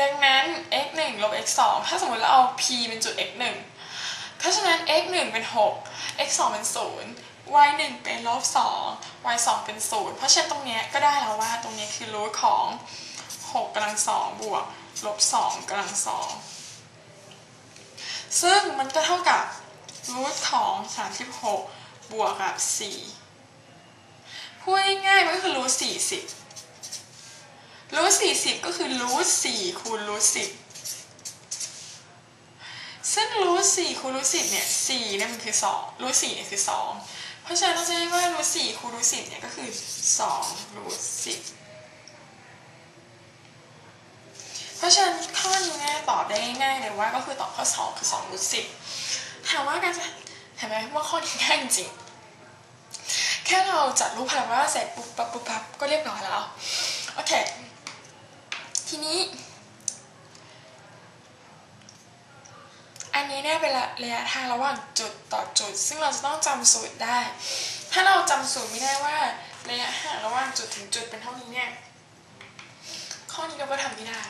ดังนั้น x 1ลบ x 2ถ้าสมมติเราเอา p เป็นจุด x 1เพราะฉะนั้น x 1เป็น 6 x 2เป็น 0 y 1เป็นลบ 2 y 2เป็น 0 เพราะฉะนั้นตรงนี้ก็ได้แล้วว่าตรงนี้คือรูทของ 6กำลัง2บวกลบ2กำลัง2ซึ่งมันก็เท่ากับรูทของ 36 บวกกับ 4 พูดง่ายๆมันก็คือรูท40 รูท40ก็คือรูท4คูณรูท10ซึ่งรูท4คูณรูท10เนี่ย4เนี่ยมันคือ2รูท4เนี่ยคือ2เพราะฉะนั้นเราจะได้ว่ารูท4คูณรูท10เนี่ยก็คือ2รูท10เพราะฉะนั้นข้อนี้เนี่ยตอบได้ง่ายเลยว่าก็คือตอบข้อ2คือ2รูท10ถามว่าการจะเห็นไหมว่าข้อนี้ง่ายจริงแค่เราจัดรูปพาราโบลาเสร็จปุ๊บปั๊บปุ๊บปั๊บก็เรียบร้อยแล้ว โอเค ทีนี้ อันนี้เนี่ยเป็นระยะทางระหว่างจุดต่อจุด ซึ่งเราจะต้องจำสูตรได้ ถ้าเราจำสูตรไม่ได้ว่าระยะห่างระหว่างจุดถึงจุดเป็นเท่านี้เนี่ยข้อนี้เราก็ทำไม่ได้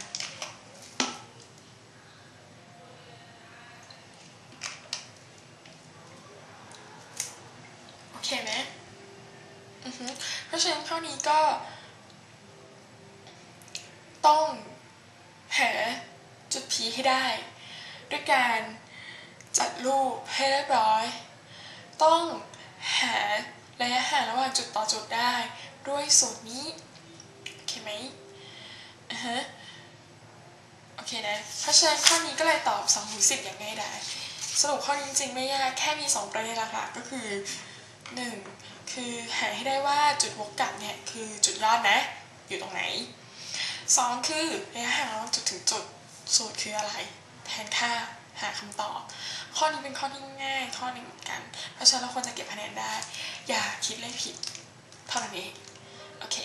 โอเคไหมอือฮึเพราะฉะนั้นข้อนี้ก็ ต้องหาจุด P ให้ได้ ด้วยการจัดรูปให้เรียบร้อย ต้องหาระยะห่างระหว่างจุดต่อจุดได้ ด้วยสูตรนี้ โอเคไหมอือฮะโอเคนะ เพราะฉะนั้นข้อนี้ก็เลยตอบ2ถึง10 อย่างง่ายดายสรุปข้อนี้จริงๆไม่ยากแค่มี 2 ประเด็นหลักๆก็คือ 1. คือหาให้ได้ว่าจุดวกกลับเนี่ย คือจุดยอดนะ อยู่ตรงไหน สองคือระยะห่างระหว่างจุดถึงจุดสูตรคืออะไร แทนค่าหาคำตอบ ข้อนี้เป็นข้อที่ง่ายข้อหนึ่งเหมือนกัน เพราะฉะนั้นเราควรจะเก็บคะแนนได้ อย่าคิดเลขผิดเท่านั้นเองโอเค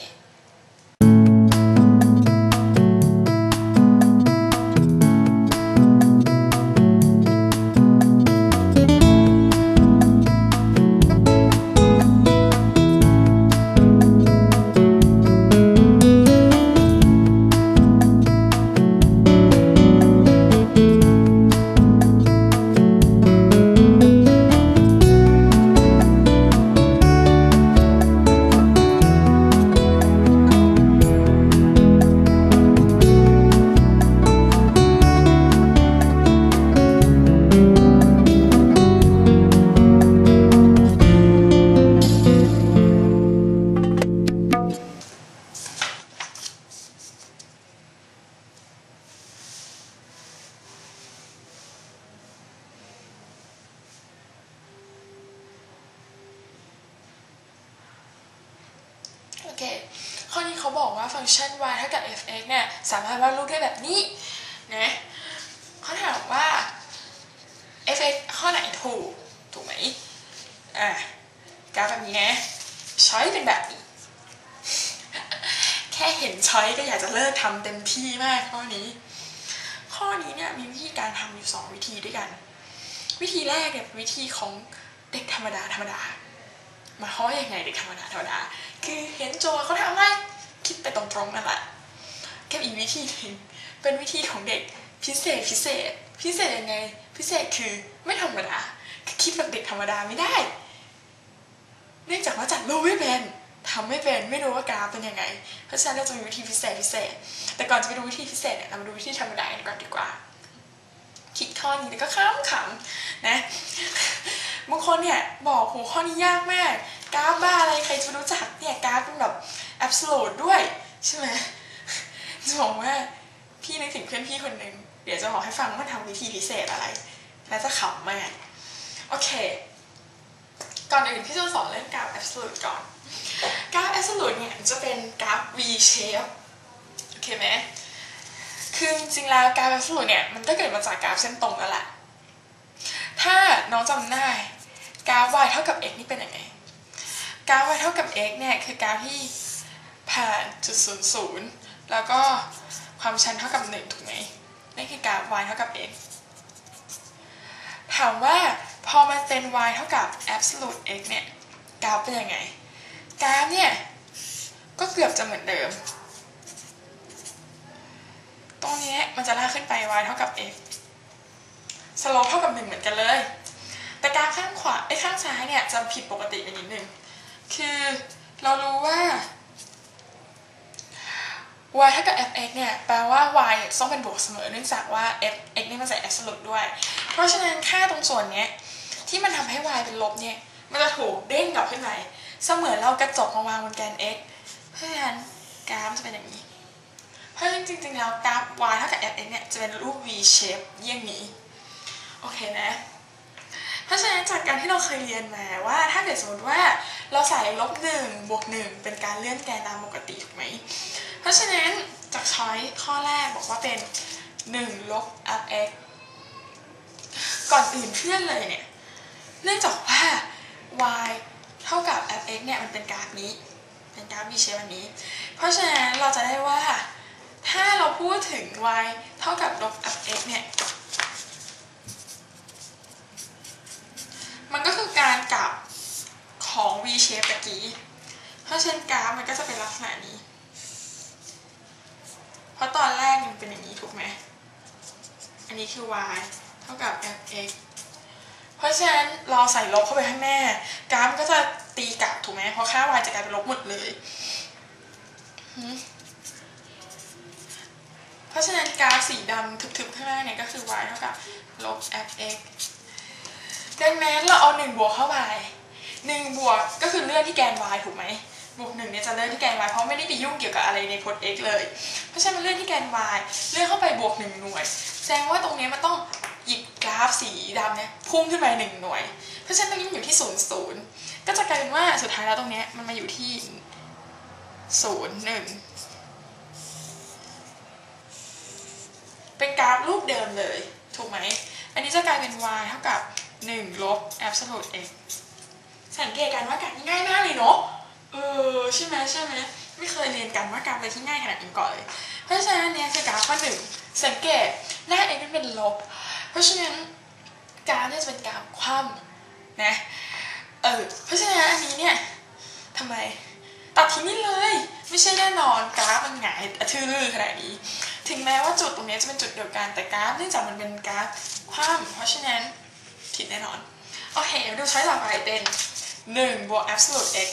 โอเคข้อนี้เขาบอกว่าฟังก์ชัน y เท่ากับ f(x) เนี่ยสามารถวาดรูปได้แบบนี้นะเขาถามว่า f(x) ข้อไหนถูก ถูกไหมอะกราฟแบบนี้นะช้อยเป็นแบบนี้ แค่เห็นช้อยก็อยากจะเลิกทำเต็มที่มากข้อนี้ ข้อนี้เนี่ยมีวิธีการทำอยู่ 2 วิธีด้วยกัน วิธีแรกเนี่ยวิธีของเด็กธรรมดาธรรมดา มาเขาว่ายังไงเด็กธรรมดาธรรมดาคือเห็นโจเขาทำไรคิดไปตรงๆนั่นแหละกับอีกวิธีหนึ่งเป็นวิธีของเด็กพิเศษพิเศษ พิเศษยังไง พิเศษคือไม่ธรรมดาคิดแบบเด็กธรรมดาไม่ได้ เนื่องจากว่าจัดรูปไม่เป็นทำไม่เป็นไม่รู้ว่ากราฟเป็นยังไง เพราะฉะนั้นเราจะมีวิธีพิเศษพิเศษ แต่ก่อนจะไปดูวิธีพิเศษเนี่ยเรามาดูวิธีธรรมดากันก่อนดีกว่า คิดข้อนี้แล้วก็ขำขำนะ บางคนเนี่ยบอกโหข้อนี้ยากมากกราฟบ้าอะไรใครจะรู้จักเนี่ยกราฟเป็นแบบ absolute ด้วยใช่ไหมจะบอกว่าพี่นึกถึงเพื่อนพี่คนหนึ่งเดี๋ยวจะบอกให้ฟังว่าทำวิธีพิเศษอะไร แล้วจะขำมาก โอเค ก่อนอื่นพี่จะสอนเรื่องกราฟ absolute ก่อน กราฟ absolute เนี่ยจะเป็นกราฟ V shape โอเคไหมคือจริงๆแล้วกราฟ absolute เนี่ยมันก็เกิดมาจากกราฟเส้นตรงนั่นแหละถ้าน้องจำได้ ราฟ y เท่ากับ x นี่เป็นยังไงกราฟ y เท่ากับ x เนี่ยคือกราฟที่ผ่านจุดศูนย์ศูนย์แล้วก็ความชันเท่ากับหนึ่งถูกไหมนี่คือกราฟ y เท่ากับ x ถามว่าพอมันเป็น y เท่ากับ absolute x เนี่ยกราฟเป็นยังไง กราฟเนี่ยก็เกือบจะเหมือนเดิม ตรงนี้มันจะลากขึ้นไป y เท่ากับ x สโลปเท่ากับหนึ่งเหมือนกันเลย แต่กาฟข้างขวาไอ้ข้างซ้ายเนี่ยจะผิดปกติไปนิดนึง คือเรารู้ว่า y เท่ากับ fx เนี่ยแปลว่า y ต้องเป็นบวกเสมอเนื่องจากว่า fx นี่มันใส่ absolute ด้วย เพราะฉะนั้นค่าตรงส่วนเนี้ยที่มันทำให้ y เป็นลบเนี่ยมันจะถูกเด้งกลับขึ้นไปเสมือนเรากระจกมาวางบนแกน x เพราะฉะนั้นกราฟจะเป็นอย่างนี้ เพราะงั้นจริงๆแล้วกราฟ y เท่ากับ fx เนี่ยจะเป็นรูป v shape เยี่ยงนี้ โอเคนะ ราะฉะนั้นจากการที่เราเคยเรียนมาว่าถ้าเกิดสมมติว่าเราใส่ลบหนึ่งบวกหนึ่งเป็นการเลื่อนแกนตามปกติถูกไหม เพราะฉะนั้นจากช้อยข้อแรกบอกว่าเป็น1ลบ fx ก่อนอื่นเพื่อนเลยเนี่ยเนื่องจากว่า y เท่ากับ fx เนี่ยมันเป็นกราฟนี้ เป็นกราฟ v shape อันนี้ เพราะฉะนั้นเราจะได้ว่า ถ้าเราพูดถึง y เท่ากับลบ fx เนี่ย มันก็คือการกลับของ v shape ตะกี้ เพราะฉะนั้นกราฟมันก็จะเป็นลักษณะนี้ เพราะตอนแรกมันเป็นอย่างนี้ถูกไหม อันนี้คือ y เท่ากับ fx เพราะฉะนั้นเราใส่ลบเข้าไปข้างหน้ากราฟก็จะตีกลับถูกไหมเพราะค่า y จะกลายเป็นลบหมดเลย เพราะฉะนั้นกราฟสีดำทึบๆข้างหน้าเนี่ยก็คือ y เท่ากับลบ fx ดังนั้นเราเอา1บวกเข้าไป 1บวกก็คือเลื่อนที่แกน y ถูกไหมบวก1เนี่ยจะเลื่อนที่แกน y เพราะไม่ได้ไปยุ่งเกี่ยวกับอะไรในพจน์ x เลย เพราะฉะนั้นมันเลื่อนที่แกน y เลื่อนเข้าไปบวก1หน่วย แสดงว่าตรงนี้มันต้องหยิบกราฟสีดำเนี่ยพุ่งขึ้นไป1หน่วย เพราะฉะนั้นตรงนี้มันอยู่ที่0 0ก็จะกลายเป็นว่าสุดท้ายแล้วตรงนี้มันมาอยู่ที่0 1เป็นกราฟรูปเดิมเลย ถูกไหม อันนี้จะกลายเป็น y เท่ากับ 1 ลบ absolute x สังเกตกันว่าการง่ายมากเลยเนาะเออใช่ไหมใช่ไหมไม่เคยเรียนกันว่ากาฟอะไรที่ง่ายขนาดนี้ก่อนเลย เพราะฉะนั้นเนี่ยคือกราฟข้อหนึ่งสังเกตหน้า x มันเป็นลบ เพราะฉะนั้นกราฟเนี่ยจะเป็นกราฟคว่ำนะเออเพราะฉะนั้นอันนี้เนี่ยทำไมตัดทิ้งนี่เลย ไม่ใช่แน่นอนกราฟมันหงายทื่อขนาดนี้ ถึงแม้ว่าจุดตรงนี้จะเป็นจุดเดียวกันแต่กราฟเนื่องจากมันเป็นกราฟคว่ำเพราะฉะนั้นผิดแน่นอน โอเคเดี๋ยวดูช้อยต่อไปเป็น 1บวก absolute x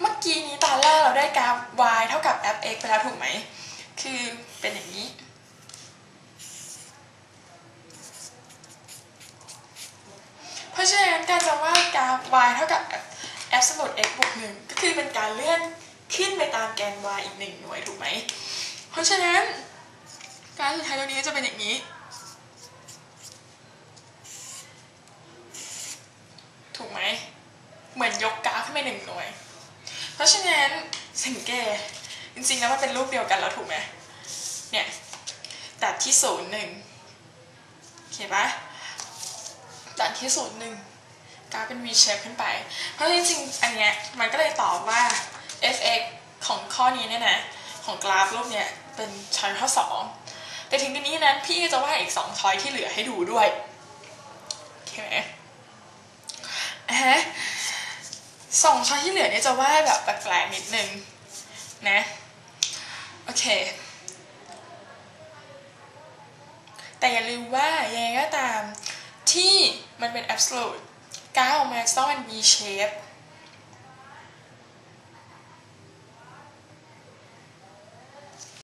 เมื่อกี้นี้ตอนแรกเราได้กราฟ y เท่ากับ fx ไปแล้วถูกไหม คือเป็นอย่างนี้ เพราะฉะนั้นการจะว่ากราฟ y เท่ากับ absolute x บวกหนึ่งก็คือเป็นการเลื่อนขึ้นไปตามแกน y อีกหนึ่งหน่วยถูกไหม เพราะฉะนั้น กาฟสุดท้ายตรงนี้จะเป็นอย่างนี้ถูกไหมเหมือนยกกราฟขึ้นไปหนึ่งหน่วย เพราะฉะนั้นสังเกตจริงๆแล้วมันเป็นรูปเดียวกันแล้วถูกไหมเนี่ยตัดที่ศูนย์หนึ่งโอเคปะตัดที่ศูนย์หนึ่งกราฟเป็น v shape ขึ้นไป เพราะจริงๆอันเนี้ยมันก็เลยตอบว่า fx ของข้อนี้เนี่ยนะของกราฟรูปเนี้ยเป็นช้อยข้อสอง แต่ถึงทีนี้นั้นพี่ก็จะวาดอีกสองช้อยที่เหลือให้ดูด้วยโอเคไหมฮะสองช้อยที่เหลือเนี่ยจะวาดแบบแปลกๆนิดนึงนะโอเค แต่อย่าลืมว่ายังไงก็ตามที่มันเป็น absolute ก้าวออกมาจะต้องเป็น v shape